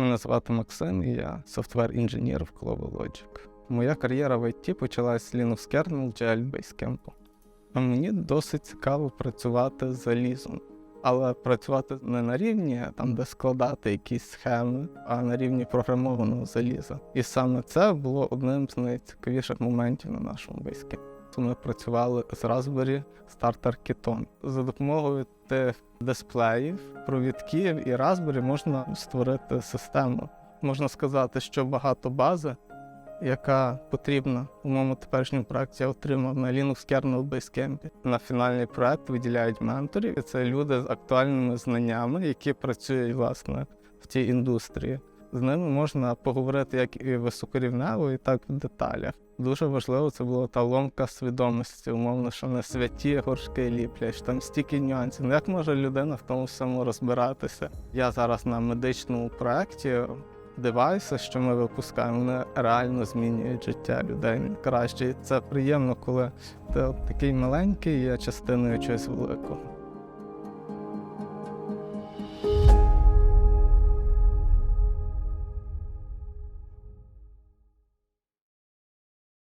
Мене звати Максим, і я софтвер-інженер в Global Logic. Моя кар'єра в IT почалась з Linux Kernel GL Basecamp. А мені досить цікаво працювати з залізом. Але працювати не на рівні, там, де складати якісь схеми, а на рівні програмованого заліза. І саме це було одним з найцікавіших моментів на нашому Basecamp. Ми працювали з Raspberry Starter Kiton. За допомогою тих дисплеїв, провідків і Raspberry можна створити систему. Можна сказати, що багато бази, яка потрібна у моєму теперішньому проєкті, я отримав на Linux Kernel Basecamp. На фінальний проект виділяють менторів. І це люди з актуальними знаннями, які працюють власне в тій індустрії. З ними можна поговорити як і високорівнево, і так в деталях. Дуже важливо це була та ломка свідомості, умовно, що не святі горшки ліплять, там стільки нюансів. Ну як може людина в тому всьому розбиратися? Я зараз на медичному проєкті. Девайси, що ми випускаємо, вони реально змінюють життя людей краще. Це приємно, коли ти такий маленький є частиною чогось великого.